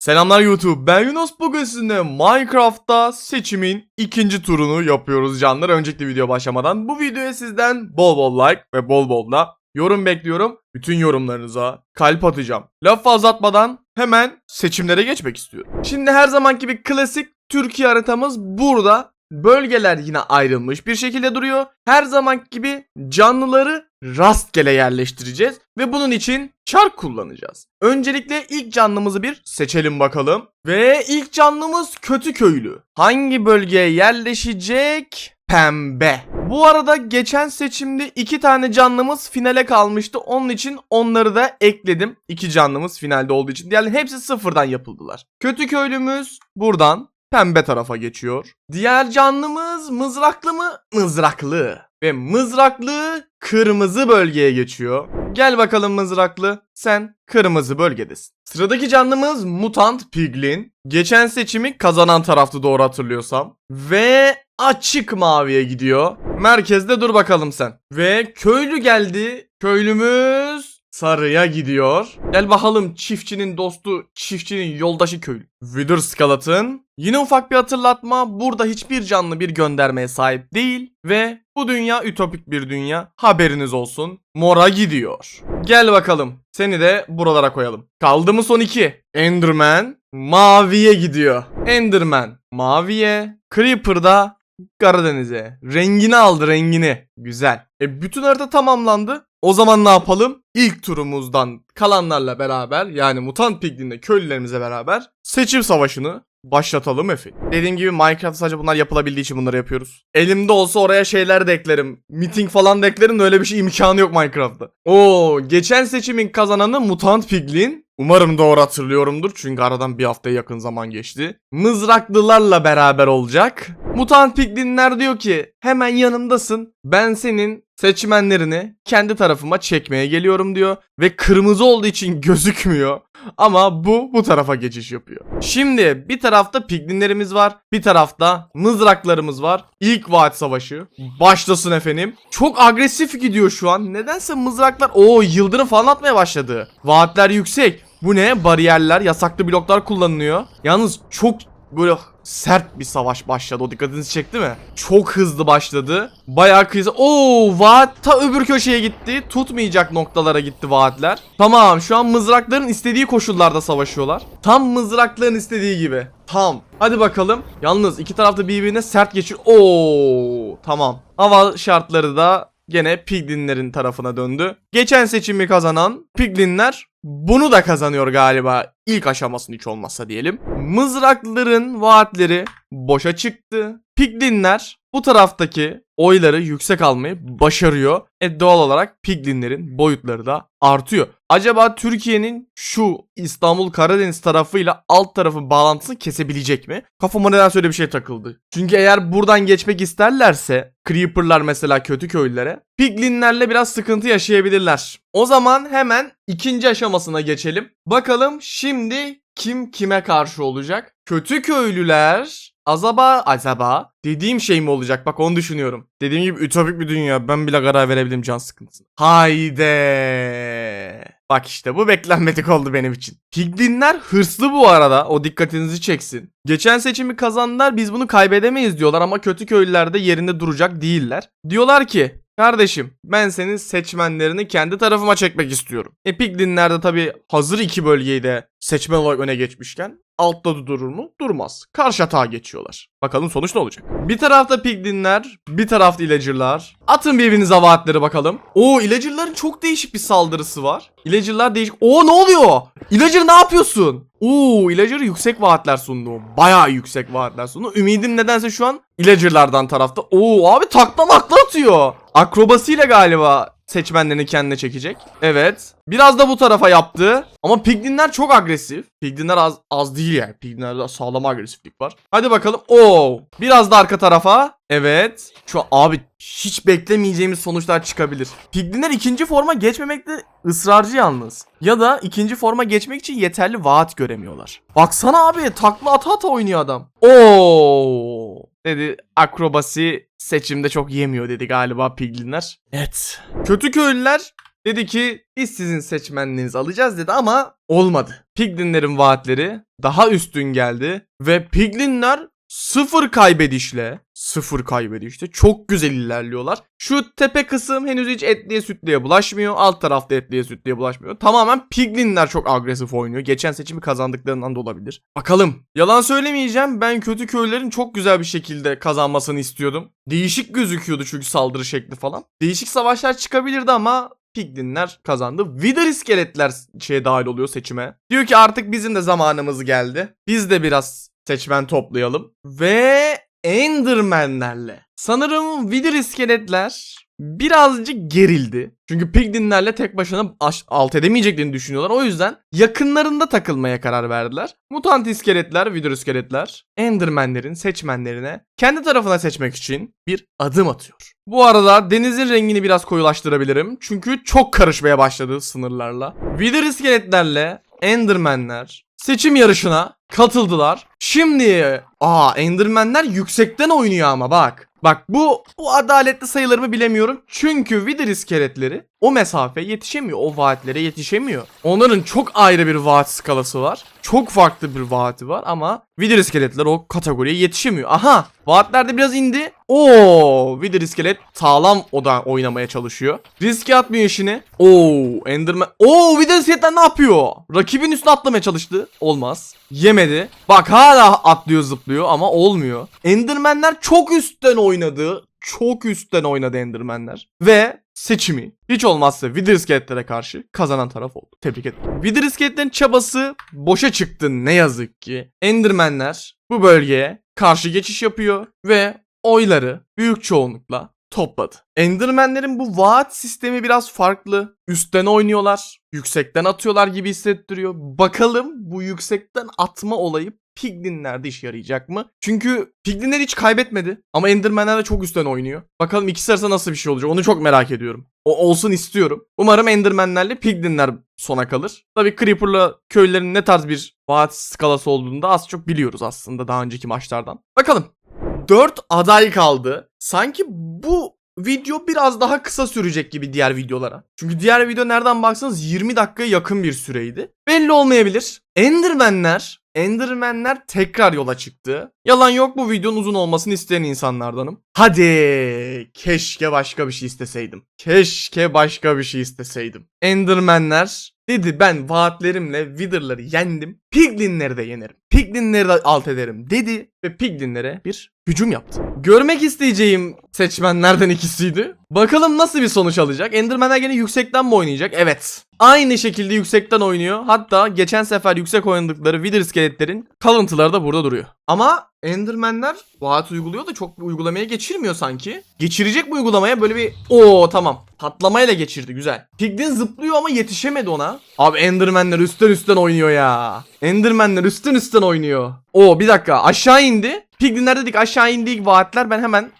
Selamlar YouTube ben Yunus bugün sizinle Minecraft'ta seçimin ikinci turunu yapıyoruz canlar. Önceki video başlamadan bu videoya sizden bol bol like ve bol bol da yorum bekliyorum. Bütün yorumlarınıza kalp atacağım. Laf fazla atmadan hemen seçimlere geçmek istiyorum. Şimdi her zamanki gibi klasik Türkiye haritamız burada. Bölgeler yine ayrılmış bir şekilde duruyor. Her zaman gibi canlıları rastgele yerleştireceğiz ve bunun için çark kullanacağız. Öncelikle ilk canlımızı bir seçelim bakalım. Ve ilk canlımız kötü köylü. Hangi bölgeye yerleşecek? Pembe. Bu arada geçen seçimde iki tane canlımız finale kalmıştı. Onun için onları da ekledim. İki canlımız finalde olduğu için. Yani hepsi sıfırdan yapıldılar. Kötü köylümüz buradan pembe tarafa geçiyor. Diğer canlımız mızraklı mı? Mızraklı. Ve mızraklı kırmızı bölgeye geçiyor. Gel bakalım mızraklı. Sen kırmızı bölgedesin. Sıradaki canlımız mutant piglin. Geçen seçimi kazanan taraftı doğru hatırlıyorsam. Ve açık maviye gidiyor. Merkezde dur bakalım sen. Ve köylü geldi. Köylümüz sarıya gidiyor. Gel bakalım çiftçinin dostu, çiftçinin yoldaşı köylü. Wither Skeleton. Yine ufak bir hatırlatma. Burada hiçbir canlı bir göndermeye sahip değil. Ve bu dünya ütopik bir dünya. Haberiniz olsun. Mora gidiyor. Gel bakalım. Seni de buralara koyalım. Kaldı mı son iki? Enderman maviye gidiyor. Enderman maviye. Creeper da Karadeniz'e. Rengini aldı rengini. Güzel. E bütün harita tamamlandı. O zaman ne yapalım? İlk turumuzdan kalanlarla beraber yani mutant piglinle köylülerimize beraber seçim savaşını başlatalım Efe. Dediğim gibi Minecraft sadece bunlar yapılabildiği için bunları yapıyoruz. Elimde olsa oraya şeyler de eklerim. Meeting falan da eklerim de öyle bir şey imkanı yok Minecraft'ta. Oo, geçen seçimin kazananı mutant piglin. Umarım doğru hatırlıyorumdur çünkü aradan bir haftaya yakın zaman geçti. Mızraklılarla beraber olacak. Mutant piglinler diyor ki hemen yanımdasın. Ben senin seçmenlerini kendi tarafıma çekmeye geliyorum diyor. Ve kırmızı olduğu için gözükmüyor. Ama bu bu tarafa geçiş yapıyor. Şimdi bir tarafta piglinlerimiz var. Bir tarafta mızraklarımız var. İlk vaat savaşı. Başlasın efendim. Çok agresif gidiyor şu an. Nedense mızraklar o yıldırım falan atmaya başladı. Vaatler yüksek. Bu ne? Bariyerler, yasaklı bloklar kullanılıyor. Yalnız çok böyle sert bir savaş başladı. O dikkatinizi çekti mi? Çok hızlı başladı. Bayağı kıyısı. Oo, vaat ta öbür köşeye gitti. Tutmayacak noktalara gitti vaatler. Tamam, şu an mızrakların istediği koşullarda savaşıyorlar. Tam mızrakların istediği gibi. Tam. Hadi bakalım. Yalnız iki tarafta birbirine sert geçiyor. Oo, tamam. Hava şartları da gene piglinlerin tarafına döndü. Geçen seçimi kazanan piglinler bunu da kazanıyor galiba ilk aşamasını hiç olmazsa diyelim. Mızraklıların vaatleri boşa çıktı. Piglinler bu taraftaki oyları yüksek almayı başarıyor. E doğal olarak piglinlerin boyutları da artıyor. Acaba Türkiye'nin şu İstanbul Karadeniz tarafıyla alt tarafın bağlantısını kesebilecek mi? Kafama neden öyle bir şey takıldı. Çünkü eğer buradan geçmek isterlerse Creeper'lar mesela kötü köylülere Piglinlerle biraz sıkıntı yaşayabilirler. O zaman hemen ikinci aşamasına geçelim. Bakalım şimdi kim kime karşı olacak? Kötü köylüler Azaba acaba dediğim şey mi olacak? Bak onu düşünüyorum. Dediğim gibi ütopik bir dünya. Ben bile karar verebilirim can sıkıntısına. Hayde. Bak işte bu beklenmedik oldu benim için. Piglinler hırslı bu arada. O dikkatinizi çeksin. Geçen seçimi kazandılar biz bunu kaybedemeyiz diyorlar ama kötü köylüler de yerinde duracak değiller. Diyorlar ki Kardeşim ben senin seçmenlerini kendi tarafıma çekmek istiyorum. E Piglinler de tabi hazır iki bölgeyi de seçmen olarak öne geçmişken altta durur mu? Durmaz. Karşı hata geçiyorlar. Bakalım sonuç ne olacak? Bir tarafta Piglinler, bir tarafta Illager'lar. Atın birbirinize vaatleri bakalım. Oo Illager'ların çok değişik bir saldırısı var. Illager'lar değişik. Oo ne oluyor? Illager ne yapıyorsun? Oo Illager yüksek vaatler sundu. Bayağı yüksek vaatler sundu. Ümidim nedense şu an Illager'lardan tarafta. Oo abi takla makla atıyor. Akrobasiyle galiba seçmenlerini kendine çekecek. Evet. Biraz da bu tarafa yaptı. Ama Piglinler çok agresif. Piglinler az, az değil yani. Piglinlerde sağlam agresiflik var. Hadi bakalım. Oo. Biraz da arka tarafa. Evet. Şu abi hiç beklemeyeceğimiz sonuçlar çıkabilir. Piglinler ikinci forma geçmemekte ısrarcı yalnız. Ya da ikinci forma geçmek için yeterli vaat göremiyorlar. Baksana abi takla ata ata oynuyor adam. Oo. Dedi akrobasi seçimde çok yemiyor dedi galiba piglinler. Evet. Kötü köylüler Dedi ki biz sizin seçmenliğinizi alacağız dedi ama olmadı. Piglinlerin vaatleri daha üstün geldi ve piglinler sıfır kaybedişle sıfır kaybedişle çok güzel ilerliyorlar. Şu tepe kısım henüz hiç etliye sütlüye bulaşmıyor. Alt tarafta etliye sütlüye bulaşmıyor. Tamamen piglinler çok agresif oynuyor. Geçen seçimi kazandıklarından da olabilir. Bakalım. Yalan söylemeyeceğim. Ben kötü köylerin çok güzel bir şekilde kazanmasını istiyordum. Değişik gözüküyordu çünkü saldırı şekli falan. Değişik savaşlar çıkabilirdi ama Piglinler kazandı. Wither iskeletler şeye dahil oluyor seçime. Diyor ki artık bizim de zamanımız geldi. Biz de biraz seçmen toplayalım. Ve Enderman'lerle. Sanırım Wither iskeletler birazcık gerildi. Çünkü Piglinlerle tek başına aş- alt edemeyeceklerini düşünüyorlar. O yüzden yakınlarında takılmaya karar verdiler. Mutant iskeletler, Wither iskeletler Enderman'lerin seçmenlerine kendi tarafına seçmek için bir adım atıyor. Bu arada denizin rengini biraz koyulaştırabilirim. Çünkü çok karışmaya başladı sınırlarla. Wither iskeletlerle Enderman'ler seçim yarışına katıldılar. Şimdi aa Enderman'ler yüksekten oynuyor ama bak. Bak bu bu adaletli sayılır mı bilemiyorum. Çünkü Wither iskeletleri o mesafeye yetişemiyor. O vaatlere yetişemiyor. Onların çok ayrı bir vaat skalası var. Çok farklı bir vaati var ama Wither iskeletler o kategoriye yetişemiyor. Aha vaatler de biraz indi. Oo Wither iskelet sağlam oda oynamaya çalışıyor. Riske atmıyor işini. Oo Enderman. Oo Wither iskeletler ne yapıyor? Rakibin üstüne atlamaya çalıştı. Olmaz. Yemedi. Bak hala atlıyor zıplıyor ama olmuyor. Endermanler çok üstten oynadı. Çok üstten oynadı Endermanler. Ve seçimi hiç olmazsa Wither iskeletlere karşı kazanan taraf oldu. Tebrik ederim. Wither iskeletlerin çabası boşa çıktı ne yazık ki. Endermanler bu bölgeye karşı geçiş yapıyor ve oyları büyük çoğunlukla topladı. Endermanlerin bu vaat sistemi biraz farklı. Üstten oynuyorlar, yüksekten atıyorlar gibi hissettiriyor. Bakalım bu yüksekten atma olayı Piglinlerde işe yarayacak mı? Çünkü Piglinler hiç kaybetmedi. Ama Endermanler de çok üstten oynuyor. Bakalım ikisi arasında nasıl bir şey olacak onu çok merak ediyorum. O olsun istiyorum. Umarım Endermanlerle Piglinler sona kalır. Tabii Creeper'la köylerin ne tarz bir vaat skalası olduğunu da az çok biliyoruz aslında daha önceki maçlardan. Bakalım. 4 aday kaldı. Sanki bu video biraz daha kısa sürecek gibi diğer videolara. Çünkü diğer video nereden baksanız 20 dakikaya yakın bir süreydi. Belli olmayabilir. Enderman'ler Enderman'ler tekrar yola çıktı. Yalan yok bu videonun uzun olmasını isteyen insanlardanım. Hadi keşke başka bir şey isteseydim. Keşke başka bir şey isteseydim. Enderman'ler dedi ben vaatlerimle Wither'ları yendim. Piglinleri de yenerim. Piglinleri de alt ederim dedi ve Piglinlere bir hücum yaptı. Görmek isteyeceğim seçmenlerden ikisiydi. Bakalım nasıl bir sonuç alacak. Enderman'ler gene yüksekten mi oynayacak? Evet. Aynı şekilde yüksekten oynuyor. Hatta geçen sefer yüksek oynadıkları Wither iskeletlerin kalıntıları da burada duruyor. Ama Enderman'ler vaat uyguluyor da çok bir uygulamaya geçirmiyor sanki. Geçirecek bu uygulamaya böyle bir o tamam. Patlamayla geçirdi güzel. Piglin zıplıyor ama yetişemedi ona. Abi Enderman'ler üstten üstten oynuyor ya. Enderman'ler üstten üstten oynuyor. Oo bir dakika aşağı indi. Piglinler dedik aşağı indik vaatler ben hemen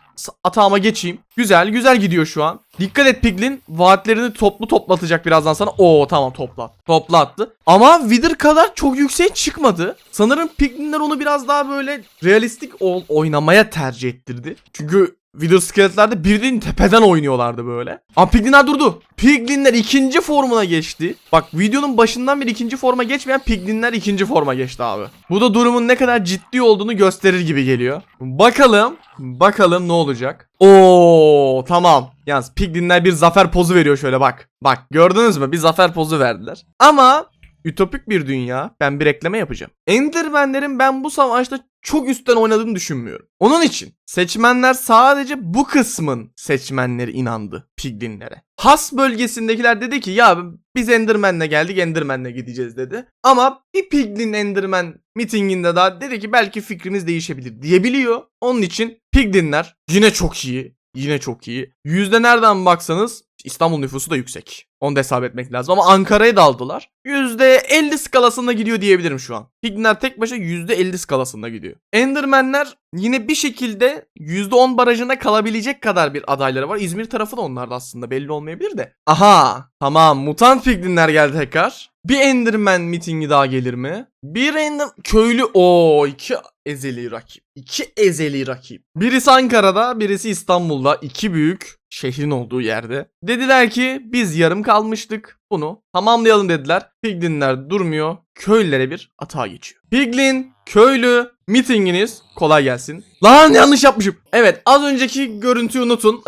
atağıma geçeyim. Güzel güzel gidiyor şu an. Dikkat et Piglin vaatlerini toplu toplatacak birazdan sana. Oo tamam topla. Topla. Ama Wither kadar çok yükseğe çıkmadı. Sanırım Piglinler onu biraz daha böyle realistik oynamaya tercih ettirdi. Çünkü Wither skeletlerde birinin tepeden oynuyorlardı böyle. Ama Piglinler durdu. Piglinler ikinci formuna geçti. Bak videonun başından beri ikinci forma geçmeyen Piglinler ikinci forma geçti abi. Bu da durumun ne kadar ciddi olduğunu gösterir gibi geliyor. Bakalım. Bakalım ne olacak. Oo tamam. Yalnız Piglinler bir zafer pozu veriyor şöyle bak. Bak gördünüz mü? Bir zafer pozu verdiler. Ama ütopik bir dünya. Ben bir ekleme yapacağım. Enderman'lerin ben bu savaşta çok üstten oynadığını düşünmüyorum. Onun için seçmenler sadece bu kısmın seçmenleri inandı Piglinlere. Has bölgesindekiler dedi ki ya biz Enderman'le geldik Enderman'le gideceğiz dedi. Ama bir Piglin Enderman mitinginde daha dedi ki belki fikrimiz değişebilir diyebiliyor. Onun için Piglinler yine çok iyi. Yine çok iyi. Yüzde nereden baksanız İstanbul nüfusu da yüksek. Onu da hesap etmek lazım ama Ankara'ya daldılar. %50 skalasında gidiyor diyebilirim şu an. Piglinler tek başına %50 skalasında gidiyor. Enderman'ler yine bir şekilde %10 barajına kalabilecek kadar bir adayları var. İzmir tarafı da onlarda aslında belli olmayabilir de. Aha tamam mutant piglinler geldi tekrar. Bir Enderman mitingi daha gelir mi? Bir Ender... Köylü... o iki ezeli rakip. İki ezeli rakip. Birisi Ankara'da birisi İstanbul'da. İki büyük şehrin olduğu yerde. Dediler ki biz yarım kalmıştık. Bunu tamamlayalım dediler. Piglinler durmuyor. Köylülere bir atağa geçiyor. Piglin, köylü, mitinginiz kolay gelsin. Lan yanlış yapmışım. Evet az önceki görüntüyü unutun.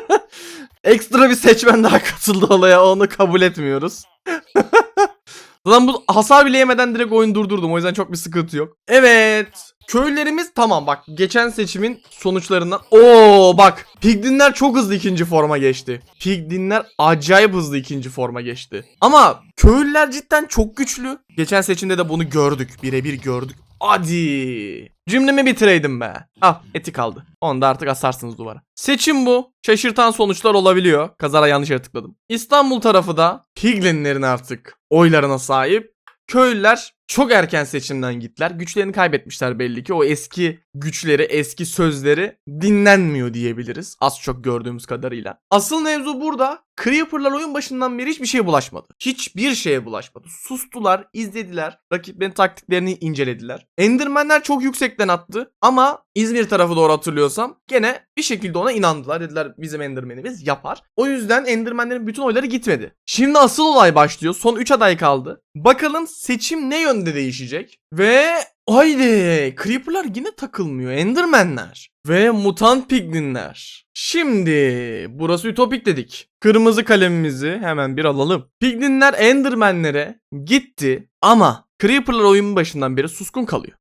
Ekstra bir seçmen daha katıldı olaya onu kabul etmiyoruz. Zaten bu hasar bile yemeden direkt oyun durdurdum o yüzden çok bir sıkıntı yok. Evet. Köylerimiz tamam bak geçen seçimin sonuçlarından. Oo bak Piglinler çok hızlı ikinci forma geçti. Piglinler acayip hızlı ikinci forma geçti. Ama köylüler cidden çok güçlü. Geçen seçimde de bunu gördük. Birebir gördük. Hadi. Cümlemi bitireydim be. Ah eti kaldı. Onu da artık asarsınız duvara. Seçim bu. Şaşırtan sonuçlar olabiliyor. Kazara yanlış tıkladım. İstanbul tarafı da Piglinlerin artık oylarına sahip. Köylüler çok erken seçimden gittiler. Güçlerini kaybetmişler belli ki. O eski güçleri, eski sözleri dinlenmiyor diyebiliriz. Az çok gördüğümüz kadarıyla. Asıl mevzu burada. Creeper'lar oyun başından beri hiçbir şeye bulaşmadı. Hiçbir şeye bulaşmadı. Sustular, izlediler. Rakiplerin taktiklerini incelediler. Endermenler çok yüksekten attı. Ama İzmir tarafı doğru hatırlıyorsam gene bir şekilde ona inandılar. Dediler bizim Enderman'imiz yapar. O yüzden Endermenlerin bütün oyları gitmedi. Şimdi asıl olay başlıyor. Son 3 aday kaldı. Bakalım seçim ne yönde değişecek? Ve haydi Creeper'lar yine takılmıyor. Endermenler. Ve mutant piglinler. Şimdi burası ütopik dedik. Kırmızı kalemimizi hemen bir alalım. Piglinler Endermenlere gitti ama Creeper'lar oyunun başından beri suskun kalıyor.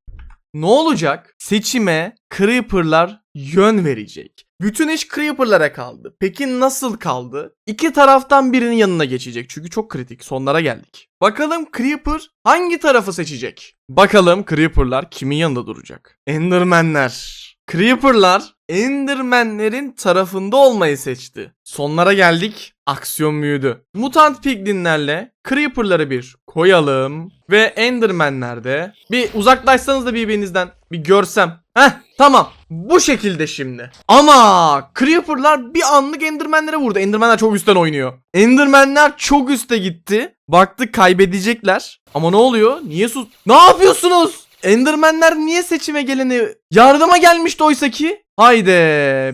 Ne olacak? Seçime Creeper'lar yön verecek. Bütün iş Creeper'lara kaldı. Peki nasıl kaldı? İki taraftan birinin yanına geçecek. Çünkü çok kritik. Sonlara geldik. Bakalım Creeper hangi tarafı seçecek? Bakalım Creeper'lar kimin yanında duracak? Endermenler. Creeper'lar Endermenlerin tarafında olmayı seçti. Sonlara geldik. Aksiyon büyüdü. Mutant Piglinlerle Creeper'ları bir koyalım. Ve Endermenler de bir uzaklaşsanız da birbirinizden bir görsem. Heh tamam. Bu şekilde şimdi. Ama Creeper'lar bir anlık Endermenlere vurdu. Endermenler çok üstten oynuyor. Endermenler çok üste gitti. Baktık kaybedecekler. Ama ne oluyor? Niye sus... Ne yapıyorsunuz? Endermenler niye seçime geleni yardıma gelmişti oysa ki? Haydi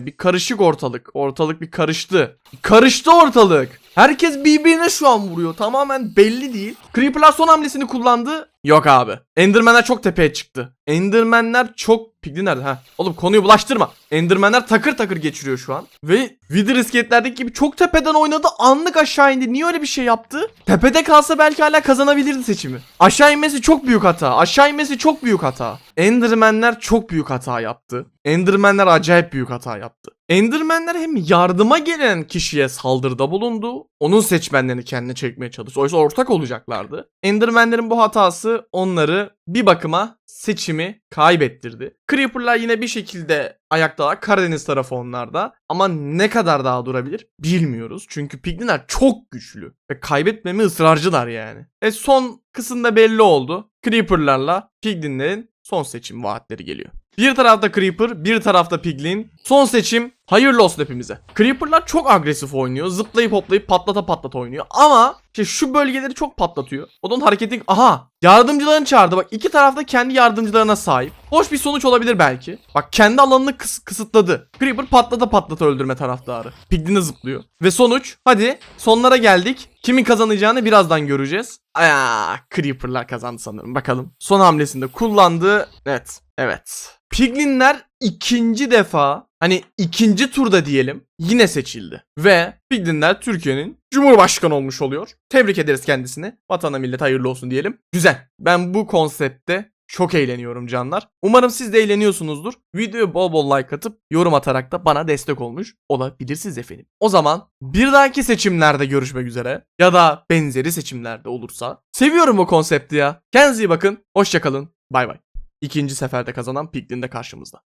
bir karışık ortalık. Ortalık bir karıştı. Karıştı ortalık. Herkes birbirine şu an vuruyor. Tamamen belli değil. Creeper'lar son hamlesini kullandı. Yok abi. Endermenler çok tepeye çıktı. Endermenler çok... Pigli nerede? Ha. Oğlum konuyu bulaştırma. Endermenler takır takır geçiriyor şu an. Ve Wither iskeletlerdeki gibi çok tepeden oynadı. Anlık aşağı indi. Niye öyle bir şey yaptı? Tepede kalsa belki hala kazanabilirdi seçimi. Aşağı inmesi çok büyük hata. Aşağı inmesi çok büyük hata. Endermenler çok büyük hata yaptı. Endermenler acayip büyük hata yaptı. Endermenler hem yardıma gelen kişiye saldırıda bulundu. Onun seçmenlerini kendine çekmeye çalıştı. Oysa ortak olacaklardı. Endermenlerin bu hatası onları bir bakıma seçimi kaybettirdi. Creeper'lar yine bir şekilde ayaktalar. Karadeniz tarafı onlarda. Ama ne kadar daha durabilir bilmiyoruz. Çünkü Piglinler çok güçlü. Ve kaybetmemi ısrarcılar yani. E son kısımda belli oldu. Creeper'larla Piglinlerin son seçim vaatleri geliyor. Bir tarafta Creeper, bir tarafta Piglin. Son seçim hayırlı olsun hepimize. Creeper'lar çok agresif oynuyor. Zıplayıp hoplayıp patlata patlata oynuyor. Ama işte şu bölgeleri çok patlatıyor. Onun hareketi... Aha! Yardımcılarını çağırdı. Bak iki tarafta kendi yardımcılarına sahip. Hoş bir sonuç olabilir belki. Bak kendi alanını kıs- kısıtladı. Creeper patlata patlata öldürme taraftarı. Piglin'e zıplıyor. Ve sonuç hadi sonlara geldik. Kimin kazanacağını birazdan göreceğiz. Aa, Creeper'lar kazandı sanırım. Bakalım. Son hamlesinde kullandı. Evet. Evet. Piglinler ikinci defa hani ikinci turda diyelim yine seçildi. Ve Piglinler Türkiye'nin Cumhurbaşkanı olmuş oluyor. Tebrik ederiz kendisini. Vatana millet hayırlı olsun diyelim. Güzel. Ben bu konsepte çok eğleniyorum canlar. Umarım siz de eğleniyorsunuzdur. Videoya bol bol like atıp yorum atarak da bana destek olmuş olabilirsiniz efendim. O zaman bir dahaki seçimlerde görüşmek üzere ya da benzeri seçimlerde olursa. Seviyorum bu konsepti ya. Kendinize iyi bakın. Hoşçakalın. Bay bay. İkinci seferde kazanan Piglin de karşımızda.